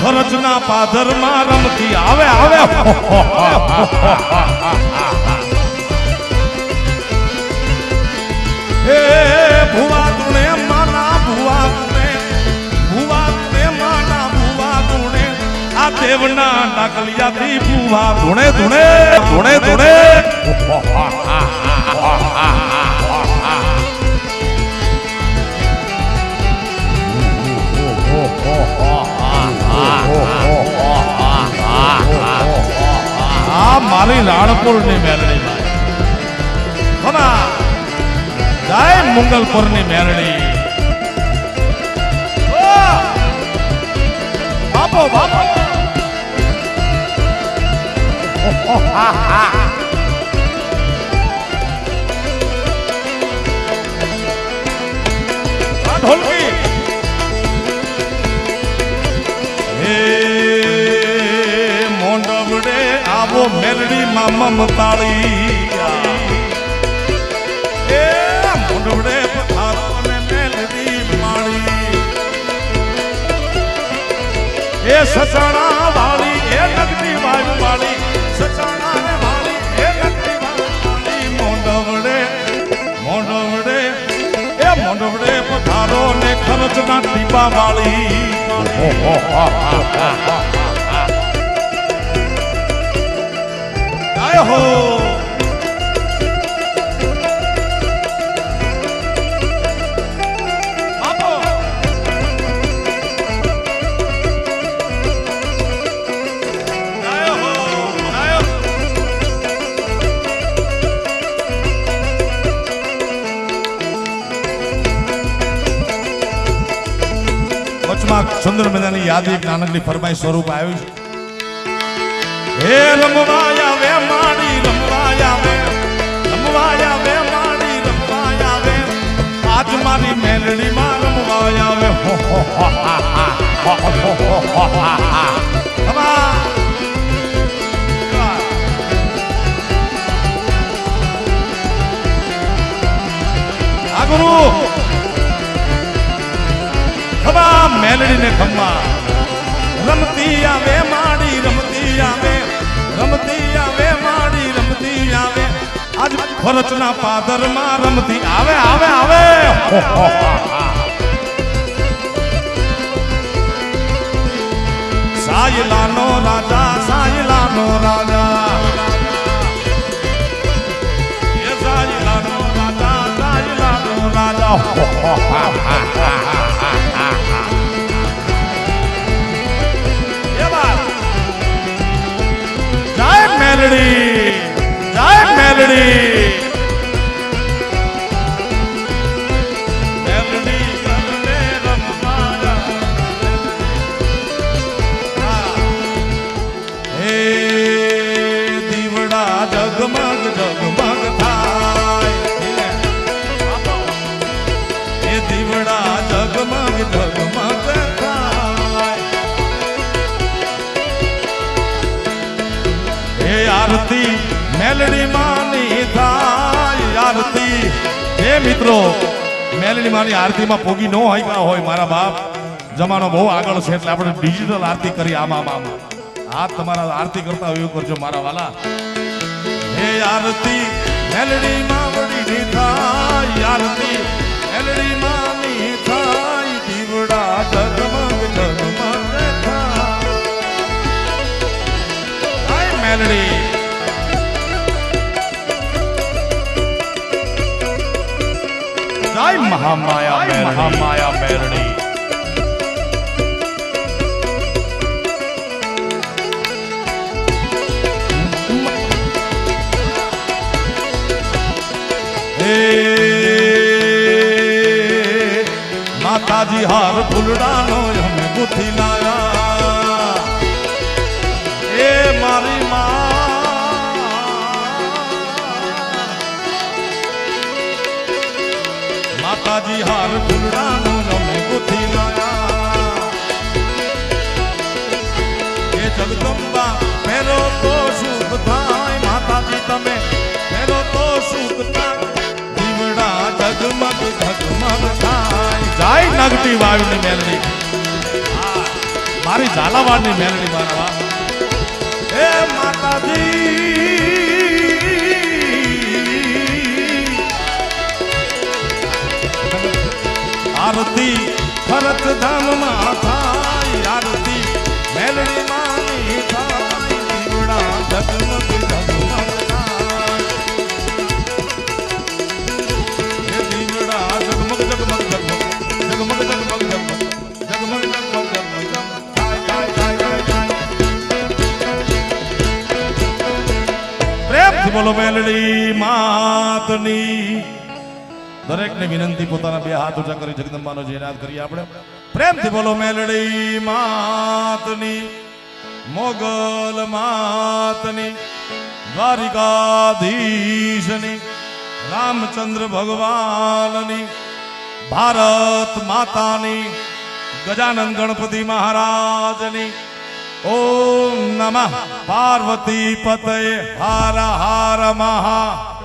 ખરચના પાધરમાં રમતી. આવે આવે. હે, ભુવા તુણે માના, ભુવા તુણે ભુવા તુણે માના, ભુવા તુણે. આ દેવના ડાકલિયાથી ભુવા ધુણે ધુણે ધુણે ધુણે મારી રાણપુરની મેલડી ભાઈ ખમા જય મંગલપુરની મેલડી ઓ! બાપો બાપો આવો મેલડી માં મમતાળી. એ મોંડવડે પથારો અને મેલડી માળી. એ સચાણા વાળી એ નગરી વાયુ વાળી સચાણા ને વાળી, એ નગરી વાળી મોંડવડે મોંડવડે, એ મોંડવડે પથારો ને ખર્ચના ટીપા વાળી આય હો સુંદર મજાની યાદી એક નાનકડી ફરમાઈ સ્વરૂપ આવ્યું છે. હે રમવાયા માડી મેલડી ને ખમા રમતી આવે માડી રમતી આવે રમતી ફરજના પાદરમાં રમતી. આવે આવે આવે. સાયલાનો રાજા સાયલાનો રાજા. મેલડી મિત્રો મેલડી મારી આરતીમાં પોગી ન હોય હોય મારા બાપ. જમાનો બહુ આગળ છે એટલે આપણે ડિજિટલ આરતી કરી આમાં આમાં આ તમારા આરતી કરતા એવું કરજો મારા વાલા. હે આરતી મેલડી માવડી થાય આરતી. મેલડી માની થાય દીવડા ધર્મ થાય. મેલડી મહામાયા મહામાયા મેરણી માતાજી હાર ફૂલડાનો અમે ગુથી માતાજી હાર ફૂલડાનો અમે ગુથી લાયા એ જગદંબા પહેરો તો શુભ થાય માતાજી તમે પહેરો તો શુભ થાય દીવડા જગમગ જગમગ થાય જાય નગટી વાયુની મેલડી મારી ઝાલાવાડની મેલડી મારા એ માતાજી આરતી ભરત ધામમાં થાય આરતી મેલડી માની થાય દીવડા ધગમગ ધગમગ થાય દીવડા ધગમગ ધગમગ ધગમગ ધગમગ બોલો મેલડી માતની દરેકને વિનંતી, પોતાના બે હાથ ઊંચા કરી જગદંબાનો જયનાદ કરીએ આપણે. પ્રેમથી બોલો, મેલડી માતની, મોગલ માતની, દ્વારિકાધીશની, રામચંદ્ર ભગવાનની, ભારત માતાની, ગજાનંદ ગણપતિ મહારાજની. ઓમ નમઃ. પાર્વતી પતય. હાર હાર, મહા.